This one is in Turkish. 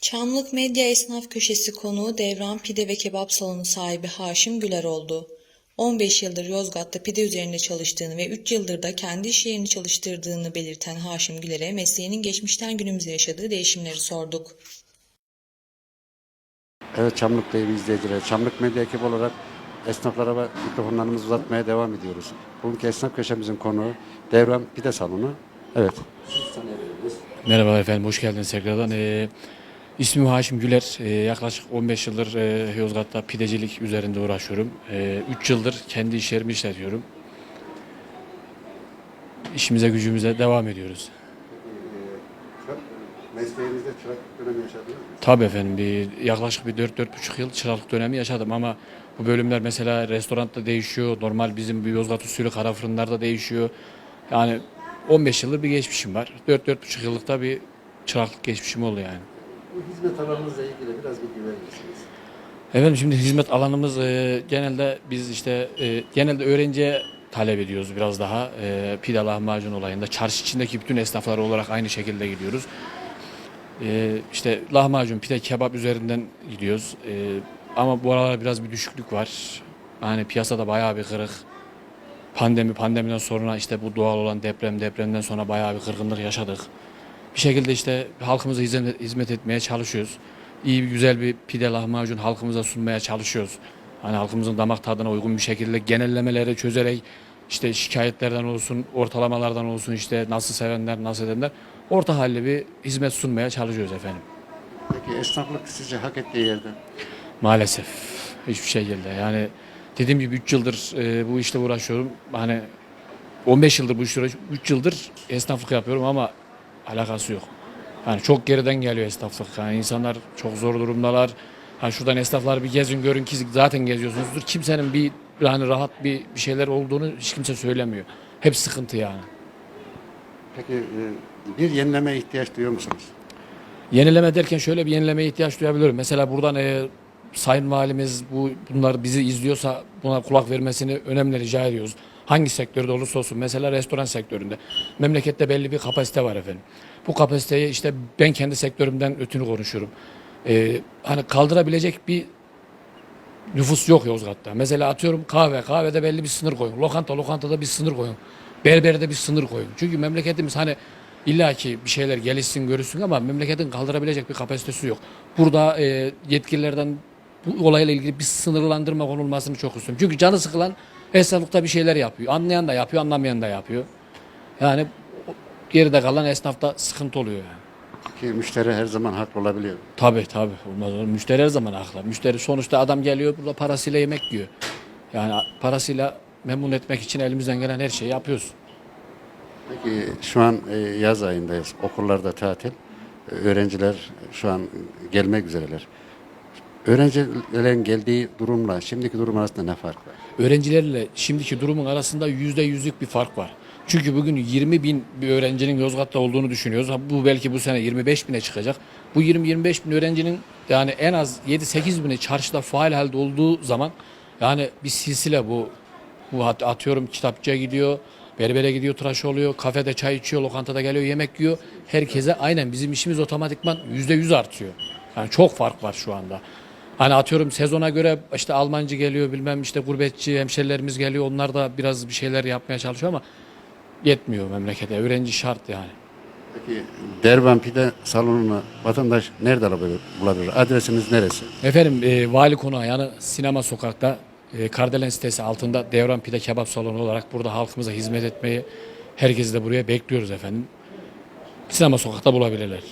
Çamlık Medya Esnaf Köşesi konuğu Devran Pide ve Kebap Salonu sahibi Haşim Güler oldu. 15 yıldır Yozgat'ta pide üzerinde çalıştığını ve 3 yıldır da kendi iş yerini çalıştırdığını belirten Haşim Güler'e mesleğinin geçmişten günümüze yaşadığı değişimleri sorduk. Evet Çamlık TV izleyicileri, Çamlık Medya ekibi olarak esnaflara ve mikrofonlarımızı uzatmaya devam ediyoruz. Bugünkü esnaf köşemizin konuğu Devran Pide Salonu. Evet. Merhaba efendim, hoş geldiniz tekrardan. Ee, ismim Haşim Güler. Ee, yaklaşık 15 yıldır e, Yozgat'ta pidecilik üzerinde uğraşıyorum. 3 yıldır kendi iş yerimi işletiyorum. İşimize gücümüze devam ediyoruz. Mesleğinizde çırak dönemi yaşadınız mı? Tabii efendim, bir, yaklaşık bir 4-4,5 yıl çıraklık dönemi yaşadım ama bu bölümler mesela restoranda değişiyor. Normal bizim bir Yozgat usulü kara fırınlarda değişiyor. Yani 15 yıldır bir geçmişim var. 4-4,5 yıllıkta bir çıraklık geçmişim oldu yani. Bu hizmet alanınızla ilgili biraz bilgi verir misiniz? Efendim şimdi hizmet alanımız e, genelde biz işte e, genelde öğrenciye talep ediyoruz biraz daha. E, pide lahmacun olayında çarşı içindeki bütün esnaflar olarak aynı şekilde gidiyoruz. E, işte lahmacun, pide, kebap üzerinden gidiyoruz. E, ama bu aralar biraz bir düşüklük var. Yani piyasada bayağı bir kırık. Pandemi, pandemiden sonra işte bu doğal olan deprem, depremden sonra bayağı bir kırgınlık yaşadık. Bir şekilde işte halkımıza hizmet, hizmet etmeye çalışıyoruz. İyi bir güzel bir pide lahmacun halkımıza sunmaya çalışıyoruz. Hani halkımızın damak tadına uygun bir şekilde genellemeleri çözerek işte şikayetlerden olsun, ortalamalardan olsun işte nasıl sevenler, nasıl edenler orta halli bir hizmet sunmaya çalışıyoruz efendim. Peki esnaflık sizce hak ettiği yerde? Maalesef hiçbir şey geldi. Yani dediğim gibi 3 yıldır e, bu işle uğraşıyorum. Hani 15 yıldır bu işle uğraşıyorum. 3 yıldır esnaflık yapıyorum ama alakası yok. Yani çok geriden geliyor esnaflık. Yani insanlar çok zor durumdalar. Hani şuradan esnaflar bir gezin görün ki zaten geziyorsunuzdur. Kimsenin bir yani rahat bir, bir şeyler olduğunu hiç kimse söylemiyor. Hep sıkıntı yani. Peki e, bir yenileme ihtiyaç duyuyor musunuz? Yenileme derken şöyle bir yenilemeye ihtiyaç duyabilirim. Mesela buradan e, Sayın Valimiz bu bunlar bizi izliyorsa buna kulak vermesini önemli rica ediyoruz. Hangi sektörde olursa olsun mesela restoran sektöründe. Memlekette belli bir kapasite var efendim. Bu kapasiteyi işte ben kendi sektörümden ötünü konuşuyorum. E, hani kaldırabilecek bir nüfus yok Yozgat'ta. Mesela atıyorum kahve, kahvede belli bir sınır koyun. Lokanta, lokantada bir sınır koyun. Berberde bir sınır koyun. Çünkü memleketimiz hani illaki bir şeyler gelişsin, görülsün ama memleketin kaldırabilecek bir kapasitesi yok. Burada e, yetkililerden bu olayla ilgili bir sınırlandırma konulmasını çok istiyorum. Çünkü canı sıkılan esnaflıkta bir şeyler yapıyor. Anlayan da yapıyor, anlamayan da yapıyor. Yani geride kalan esnafta sıkıntı oluyor yani. Ki müşteri her zaman haklı olabiliyor. Tabii tabii. Olmaz olur. Müşteri her zaman haklı. Müşteri sonuçta adam geliyor burada parasıyla yemek yiyor. Yani parasıyla memnun etmek için elimizden gelen her şeyi yapıyoruz. Peki şu an e, yaz ayındayız. Okullarda tatil. E, Öğrenciler şu an gelmek üzereler. Öğrencilerin geldiği durumla şimdiki durum arasında ne fark var? Öğrencilerle şimdiki durumun arasında yüzde yüzlük bir fark var. Çünkü bugün 20 bin bir öğrencinin Yozgat'ta olduğunu düşünüyoruz. Bu belki bu sene 25 bine çıkacak. Bu 20-25 bin öğrencinin yani en az 7-8 bini çarşıda faal halde olduğu zaman yani bir silsile bu. Bu at- atıyorum kitapçıya gidiyor, berbere gidiyor, tıraş oluyor, kafede çay içiyor, lokantada geliyor, yemek yiyor. Herkese aynen bizim işimiz otomatikman %100 artıyor. Yani çok fark var şu anda. Hani atıyorum sezona göre işte Almancı geliyor bilmem işte gurbetçi hemşerilerimiz geliyor. Onlar da biraz bir şeyler yapmaya çalışıyor ama yetmiyor memlekete. Öğrenci şart yani. Peki Derban Pide salonunu vatandaş nerede alabilir, bulabilir? Adresiniz neresi? Efendim e, Vali Konağı yani Sinema Sokak'ta e, Kardelen sitesi altında Devran Pide Kebap Salonu olarak burada halkımıza hizmet etmeyi herkesi de buraya bekliyoruz efendim. Sinema Sokak'ta bulabilirler.